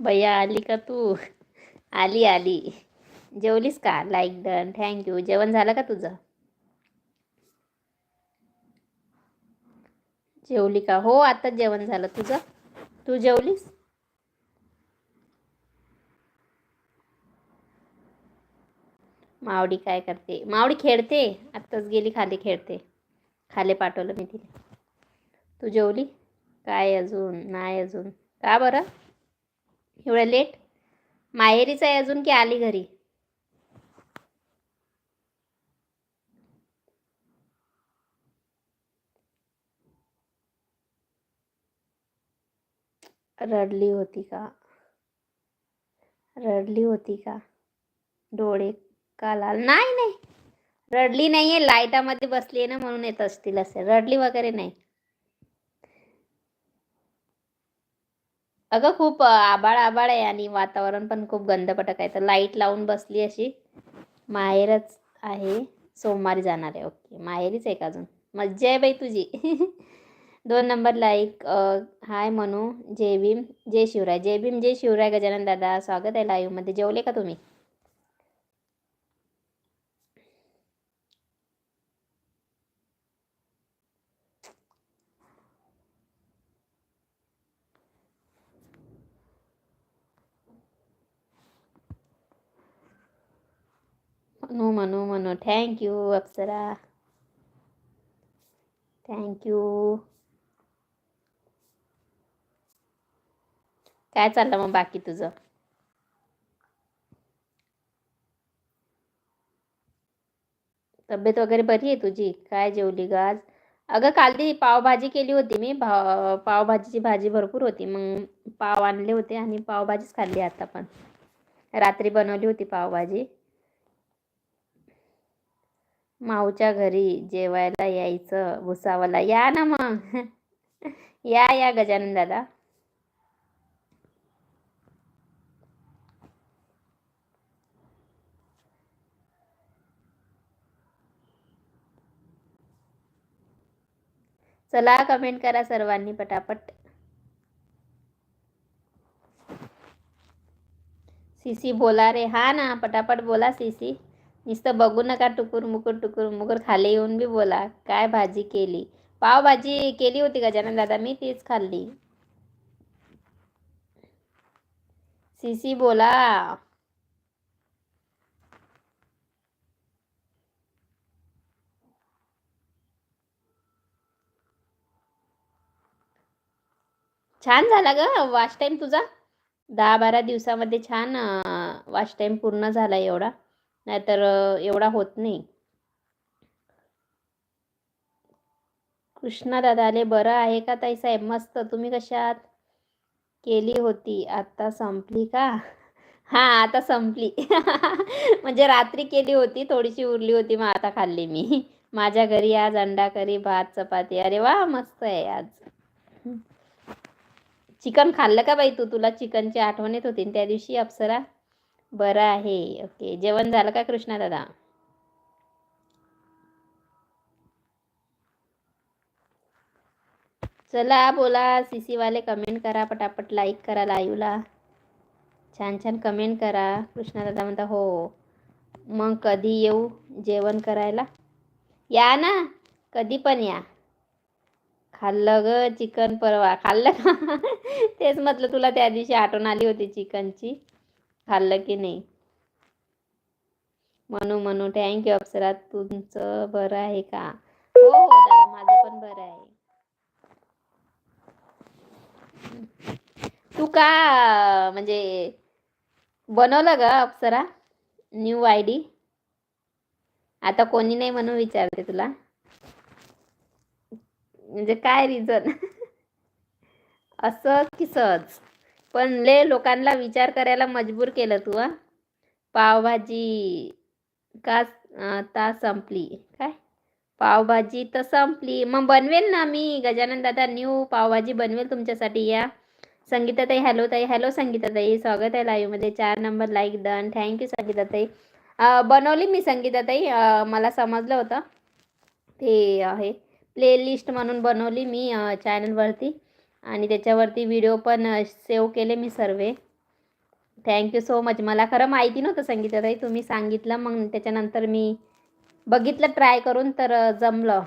भैया आली का तू? आली आली. जेवलीस का? लाईक डन थँक्यू जेवण झालं का तुझं? जेवली का? हो आताच जेवण झालं तुझं. तू जेवलीस? मावडी काय करते? मावडी खेळते. आत्ताच गेली खाली खेळते. खाली पाठवलं मी तिला. तू जेवली? काय अजून? नाही अजून. का बरं? एवढं लेट? माहेरीच आहे अजून की आली घरी? रडली होती का? रडली होती का? डोळे का लाल नाही नाही. रडली नाही आहे लाईटामध्ये बसली आहे ना म्हणून येत असतील असे. रडली वगैरे नाही. अगं खूप आबाळ आबाळ आहे आणि वातावरण पण खूप गंधपटक आहे. तर लाइट लावून बसली अशी. माहेरच आहे. सोमवारी जाणार आहे. ओके माहेरीच आहे का अजून? मज्जा आहे बाई तुझी. दोन नंबर लाईक हाय म्हणू जय भीम जय शिवराय. जय भीम जय शिवराय गजानन दादा. स्वागत आहे लाईव्हमध्ये जेवले का तुम्ही? म्हणू म्हणू थँक थँक्यू अप्सरा थँक्यू काय चाललं मग बाकी तुझं? तब्येत वगैरे बरी आहे तुझी? काय जेवली गा आज? अगं काल ती पावभाजी केली होती मी. भा पावभाजीची भाजी भरपूर होती. मग पाव आणले होते आणि पावभाजीच खाल्ली आता पण. रात्री बनवली होती पावभाजी. माऊच्या घरी जेवायला यायचं भुसावला या ना मग. या या गजानन दादा. चला कमेंट करा सर्वांनी पटापट. सीसी बोला रे. हा ना पटापट बोला सीसी नुसतं बघू नका टुकूर मुकूर टुकूर मुकूर खाली येऊन बी बोला. काय भाजी केली? पावभाजी केली होती गजानन दादा? मी तीच खाल्ली. सीसी बोला. छान झाला ग वॉच टाईम तुझा. दहा बारा दिवसामध्ये छान वॉच टाईम पूर्ण झाला एवढा. नाहीतर एवढा होत नाही. कृष्णा दादा आले बरं आहे का ताई साहेब मस्त. तुम्ही कशात? केली होती. आता संपली का? हा आता संपली. म्हणजे रात्री केली होती थोडीशी उरली होती मग आता खाल्ली मी. माझ्या घरी आज अंडा करी भात चपाती. अरे वा मस्त आहे आज. चिकन खाल्लं का बाई तू? तुला चिकनची आठवण येत होती त्या दिवशी अप्सरा? बरं आहे. ओके. जेवण झालं का कृष्णा दादा? चला बोला. सी सीवाले कमेंट करा. पटापट लाईक करा लाईव्हला छान छान कमेंट करा. कृष्णा दादा म्हणता हो. मग कधी येऊ जेवण करायला? या ना. कधी पण या. खाल्लं ग चिकन परवा. खाल्लं का? तेच म्हटलं तुला त्या दिवशी आठवण आली होती चिकनची. खाल्लं की नाही? म्हणू म्हणू थँक्यू अप्सरा. तुमचं बरं आहे का? हो हो दादा माझं पण बरं आहे. तू का म्हणजे बनवलं ग अप्सरा? न्यू आय डी आता कोणी नाही म्हणून विचारते तुला. म्हणजे काय रिझन असं की सहज? पण ले लोकांना विचार करायला मजबूर केलं तू हा. पावभाजी का ता संपली? काय? पावभाजी तर संपली. मग बनवेल ना मी. गजानन दादा न्यू पावभाजी बनवेल तुमच्यासाठी. या. संगीताताई हॅलो ताई. हॅलो संगीताताई स्वागत आहे लाईव्हमध्ये चार number like done thank you संगीताताई बनवली मी संगीताताई मला समजलं होतं. ते आहे. प्लेलिस्ट म्हणून बनवली मी चॅनलवरती आणि त्याच्यावरती व्हिडिओ पण सेव्ह केले मी सर्व. थँक्यू सो मच मला खरं माहिती नव्हतं संगीताताई तुम्ही सांगितलं मग त्याच्यानंतर मी बघितलं ट्राय करून तर जमलं.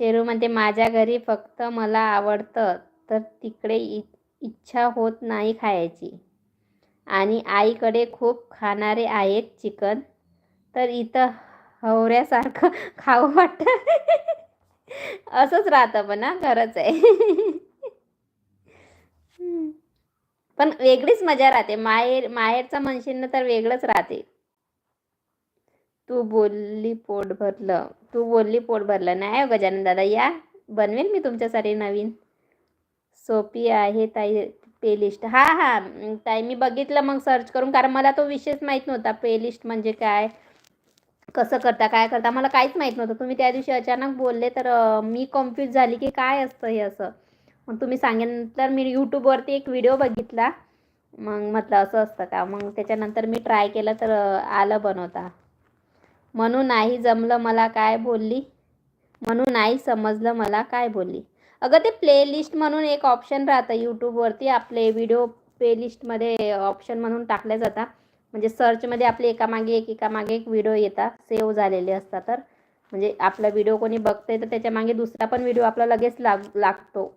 शेरू म्हणते माझ्या घरी फक्त मला आवडतं तर तिकडे इ इच्छा होत नाही खायची. आणि आईकडे खूप खाणारे आहेत चिकन तर इथं हवऱ्यासारखं खाऊ वाटतं. असंच राहतं पण हा खरंच आहे. पण वेगळीच मजा राहते. माहेर माहेरचा म्हणशील ना तर वेगळंच राहते. तू बोलली पोट भरलं. तू बोलली पोट भरलं. नाही गजानन दादा या. बनवेल मी तुमच्यासाठी नवीन. सोपी आहे ताई प्लेलिस्ट हा हा. ताई मी बघितलं मग सर्च करून. कारण मला तो विषयच माहीत नव्हता प्लेलिस्ट म्हणजे काय. कसं करता काय करता मला काहीच माहीत नव्हतं. तुम्ही त्या दिवशी अचानक बोलले तर मी कन्फ्यूज झाली की काय असतं हे असं. मग तुम्ही सांगितलं मी यूट्यूबवरती एक व्हिडिओ बघितला. मग म्हटलं असं असतं का? मग त्याच्यानंतर मी ट्राय केलं तर आलं बनवता म्हणून नाही जमलं मला काय बोलली? म्हणून नाही समजलं मला काय बोलली? अगं ते प्लेलिस्ट म्हणून एक ऑप्शन राहतं यूट्यूबवरती आपले व्हिडिओ प्लेलिस्टमध्ये ऑप्शन म्हणून टाकले जातात. म्हणजे सर्चमध्ये आपले एकामागे एक एकामागे एक व्हिडिओ येतात सेव्ह झालेले असतात तर. म्हणजे आपला व्हिडिओ कोणी बघतंय तर त्याच्यामागे दुसरा पण व्हिडिओ आपला लगेच लाग लागतो.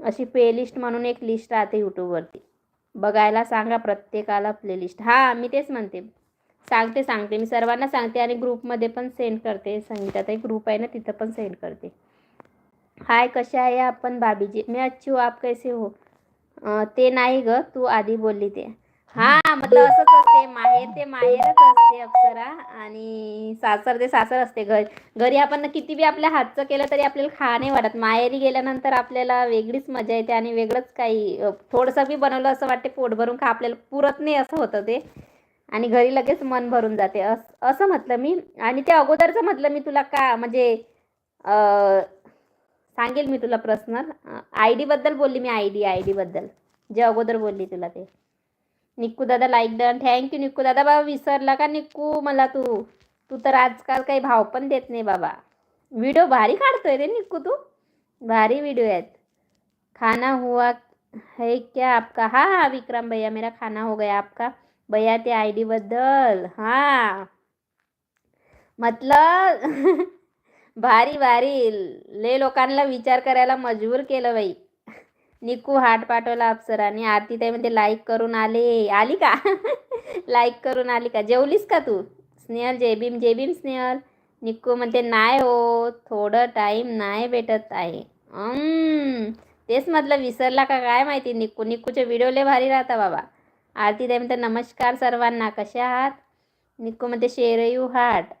अशी प्लेलिस्ट म्हणून एक लिस्ट राहते यूट्यूबवरती बघायला सांगा प्रत्येकाला प्लेलिस्ट हां मी तेच म्हणते. सांगते सांगते. मी सर्वांना सांगते आणि ग्रुपमध्ये पण सेंड करते. संगीताचा एक ग्रुप आहे ना तिथं पण सेंड करते. हाय कशा आहे आपण भाभीजी? मी अच्छी हो आप कैसे हो? ते नाही ग तू आधी बोलली ते. हा मतलब असंच असते माहेर ते माहेरच असते अप्सरा आणि सासर ते सासर असते घर. घरी आपण किती बी आपल्या हातचं केलं तरी आपल्याला खा नाही वाटत. माहेरी गेल्यानंतर आपल्याला वेगळीच मजा येते आणि वेगळंच काही थोडंसं बी बनवलं असं वाटते पोट भरून खा आपल्याला पुरत नाही असं होतं ते. आणि घरी लगेच मन भरून जाते. असं म्हटलं मी. आणि ते अगोदरचं म्हटलं मी तुला का म्हणजे सांगेल मी तुला पर्सनल आय डीबद्दल बोलली मी आय डी आय डीबद्दल जे अगोदर बोलली तुला ते. निक्कू दादा लाईक डन थँक्यू निक्कू दादा बाबा विसरला का निक्कू मला तू तू तर आजकाल काही भाव पण देत नाही बाबा. व्हिडिओ भारी काढतोय रे निक्कू तू. भारी व्हिडिओ आहेत. खाना हुआ है क्या आपका? हा हा विक्रम भैया मेरा खाना हो गया आपका. भैया ते आय डी बद्दल हा. मतलब भारी भारी. ले लोकांना विचार करायला मजबूर केलं बाई. निकू हाट पाठवला अप्सराने. आरती ताई म्हणते लाईक करून आले. आली का? लाईक करून आली का? जेवलीस का तू? स्नेहल जेबीम जेबीम स्नेहल. निकू म्हणते नाही हो थोडं टाईम नाही भेटत आहे. तेच म्हटलं विसरला का? काय माहिती निकू? निकूचे व्हिडिओ लय भारी राहता बाबा. आरती ताई म्हणते नमस्कार सर्वांना कसे आहात? निकू म्हणते शेरयू हाट.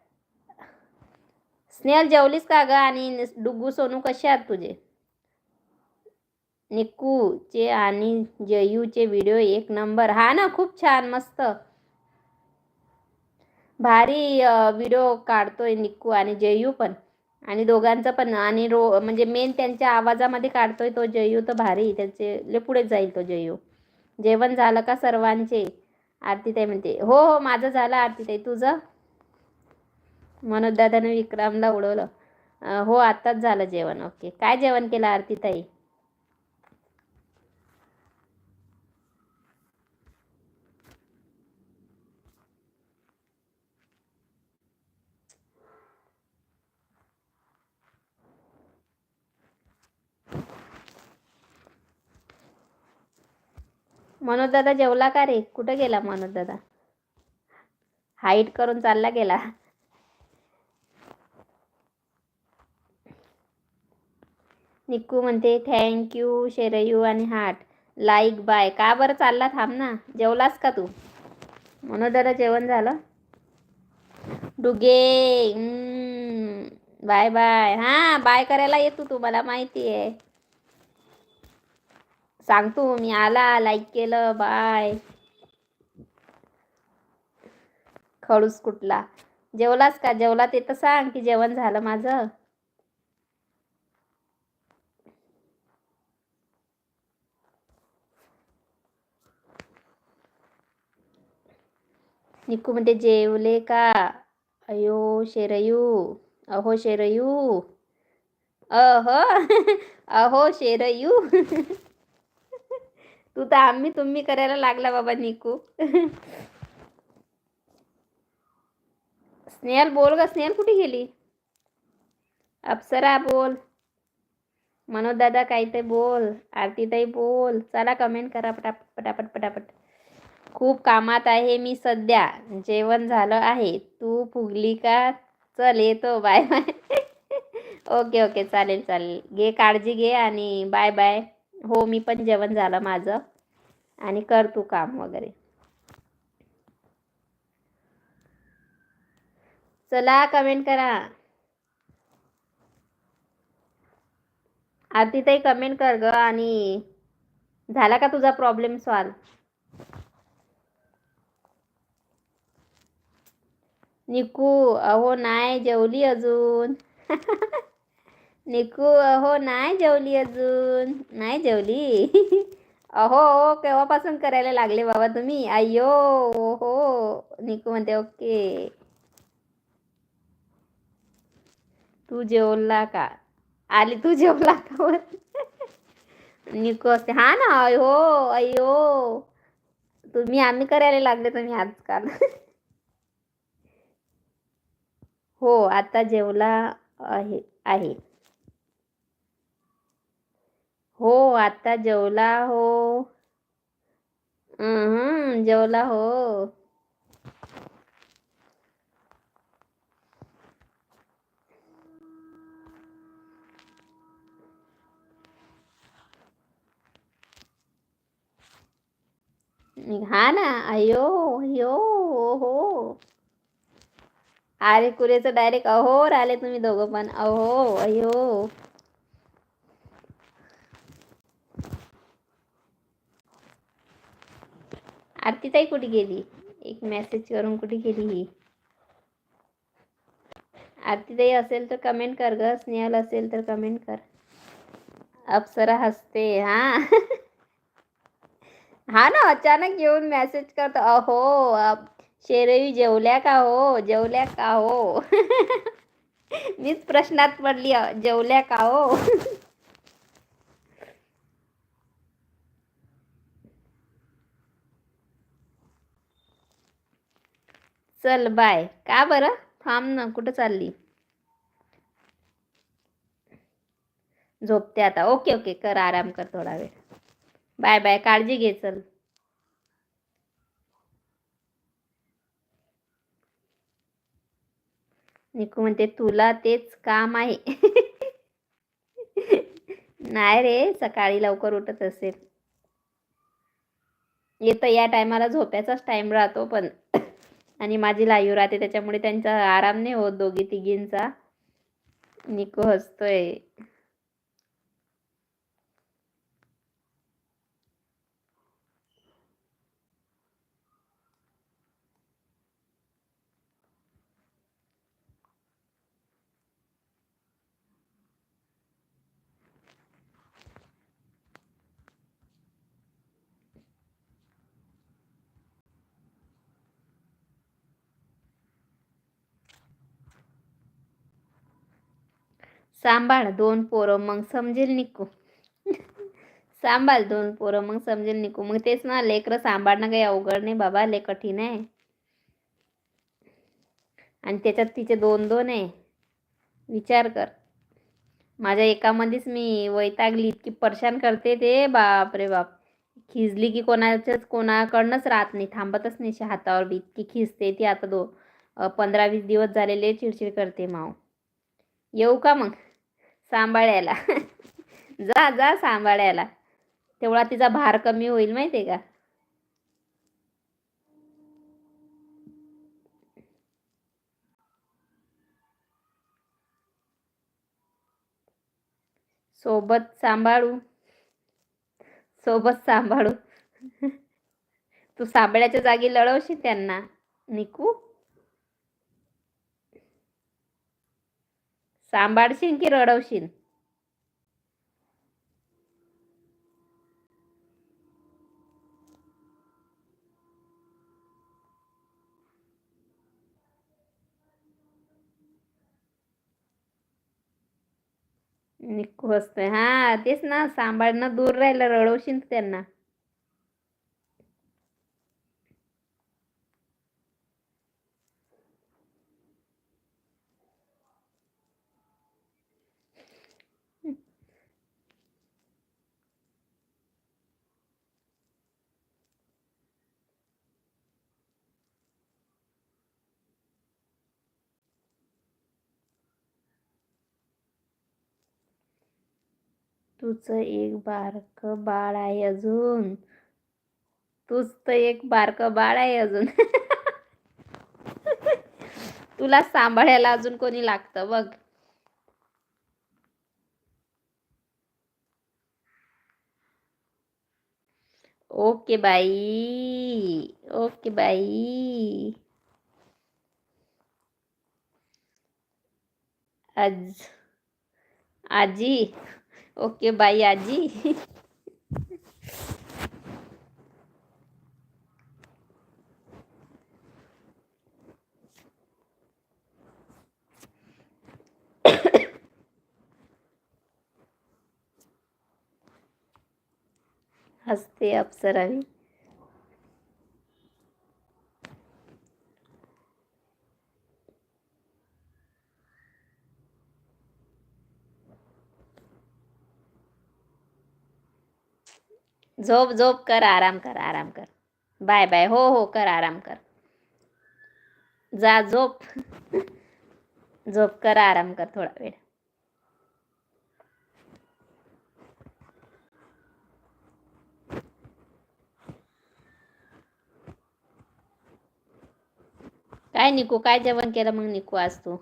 स्नेहल जेवलीस का ग? आणि डुग्गू सोनू कसे आहात तुझे? निक्कूचे आणि जयूचे व्हिडिओ एक नंबर. हा ना खूप छान मस्त. भारी व्हिडिओ काढतोय निक्कू आणि जयू पण. आणि दोघांचं पण. आणि रो म्हणजे मेन त्यांच्या आवाजामध्ये काढतोय तो जयू तर भारी. त्याचे लय पुढे जाईल तो जयू. जेवण झालं का सर्वांचे? आरतीताई म्हणते हो हो माझं झालं आरतीताई तुझं? मनोज दादाने विक्रमला उडवलं. हो आत्ताच झालं जेवण. ओके. काय जेवण केलं आरतीताई मनोज दादा जेवला का रे? कुठं गेला मनोज दादा हाईट करून चालला गेला. निक्कू म्हणते थँक्यू शेरयू आणि हाट लाईक बाय का बरं चालला? थांब ना. जेवलास का तू? मनोज दादा जेवण झालं. डुगे. बाय बाय हां बाय करायला येतो तू मला माहिती आहे. सांगतो मी आला लाईक केलं बाय खडूस कुठला? जेवलास का? जेवला ते तर सांग की जेवण झालं माझं. निकू म्हणते जेवले का? अयो शेरयू. अहो शेरयू. अह अहो शेरयू. तू तर आम्ही तुम्ही करायला लागला बाबा निकू. स्नेहल बोल ग स्नेहल कुठे गेली? अप्सरा बोल. मनोज दादा काही ते बोल आरतीताई बोल. चला कमेंट करा पटापट पटापट पटापट. खूप कामात आहे मी सध्या. जेवण झालं आहे. तू फुगली का? चल येतो. बाय बाय ओके ओके चालेल चालेल. घे काळजी घे आणि बाय बाय हो मी पण जेवण झालं माझं. आणि कर तू काम वगैरे. चला कमेंट करा. आरती ताई कमेंट कर ग आणि झाला का तुझा प्रॉब्लेम सॉल्व निकू अहो नाही जेवली अजून. निकू अहो नाही जेवली अजून. नाही जेवली. अहो हो केव्हापासून करायला लागले बाबा तुम्ही? अय्यो हो. निकू म्हणते ओके. तू जेवला का? आली तू जेवला का निकू असते हा ना अयो अयो तुम्ही आम्ही करायला लागले तुम्ही आजकाल. हो आता जेवला आहे आहे. हो आता जेवला हो. हम्म, जेवला हो. हा ना. अयो अयो हो अरे कुरेचं डायरेक्ट अहोर आले तुम्ही दोघं पण. अहो अयो. आरतीताई कुठे गेली? एक मेसेज करून कुठे गेली ही? आरतीताई असेल तर कमेंट कर ग. स्नेहल असेल तर कमेंट कर. अप्सरा हसते. हा? हा ना, अचानक येऊन मेसेज करतो. अहो शेरवी जेवल्या का हो? जेवल्या का हो? मीच प्रश्नात पडली. जेवल्या का हो? चल बाय. का बरं? थांब ना कुठं चालली? झोपते आता. Okay okay. कर आराम कर थोडा वेळ. Bye bye. काळजी घे चल. निकू म्हणते तुला तेच काम आहे. नाही रे सकाळी लवकर उठत असेल. येतं या टायमाला झोप्याचाच टाइम राहतो पण. आणि माझी लाईव्ह राहते त्याच्यामुळे त्यांचा आराम नाही होत दोघी तिघींचा. निको हसतोय. सांभाळ दोन पोरं मग समजेल निकू. सांभाळ दोन पोरं मग समजेल निकू. मग तेच ना लेकरं सांभाळणं काही अवघड नाही बाबा ले कठीण आहे. आणि त्याच्यात तिचे दोन दोन आहे. विचार कर. माझ्या एकामध्येच मी वैतागली इतकी परेशान करते ते बाप रे बाप. खिजली की कोणाच्याच कोणाकडनंच राहत नाही थांबतच नाही हातावर बी. इतकी खिजते ती आता दो पंधरा वीस दिवस झालेले चिडचिड करते माव. येऊ का मग? सांभाळायला. जा जा सांभाळायला. तेवढा तिचा भार कमी होईल माहिती का? सोबत सांभाळू. सोबत सांभाळू. तू साबळ्याच्या जागी लढवशील त्यांना. निकू? सांभाळशील की रडवशील? निकू असते हा तेच ना सांभाळणं दूर राहिलं रडवशील त्यांना. तुझं एक बारक बाळ आहे अजून. तूच तर एक बारक बाळ आहे अजून. तुला सांभाळायला अजून कोणी लागतं बघ. ओके बाई. ओके बाई. आज आजी. ओके बाई आजी. हसते अप्सरावी झोप झोप कर आराम कर आराम कर. Bye bye. हो हो कर आराम कर. जा झोप. झोप कर आराम कर थोडा वेळ. काय निकू? काय जेवण केलं मग निकू आज तू?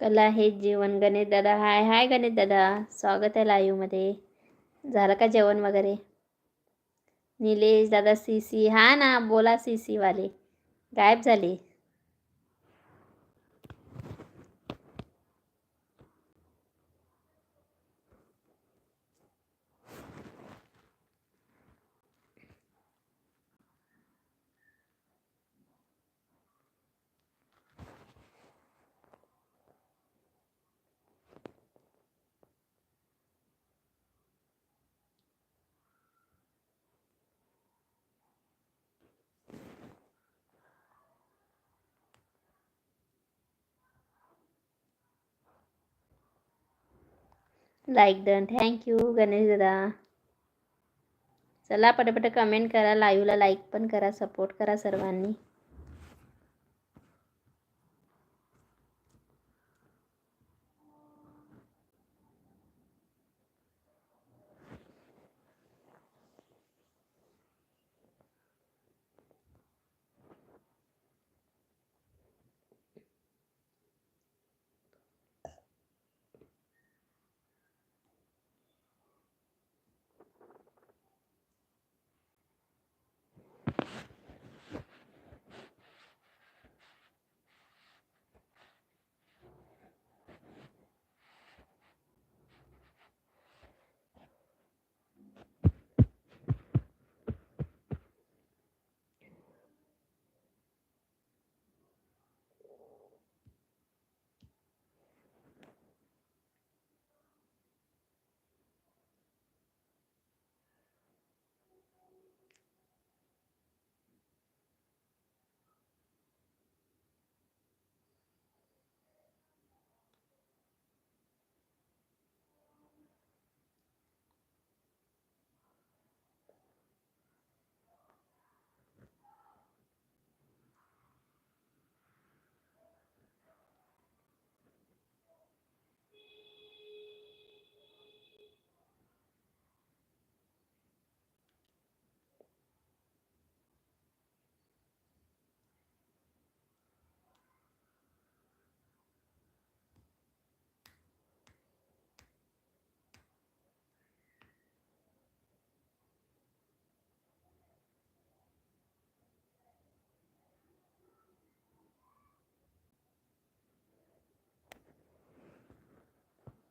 कला हे जेवण गणेश दादा. हाय हाय गणेश दादा. स्वागत आहे लाईव्हमध्ये. झालं का जेवण वगैरे? निलेश दादा सी सी. हा ना बोला सी सी वाले. गायब झाले. लाईक डन थँक्यू गणेश दादा चला पटापट कमेंट करा लाईव्हला लाईक पण करा सपोर्ट करा सर्वांनी.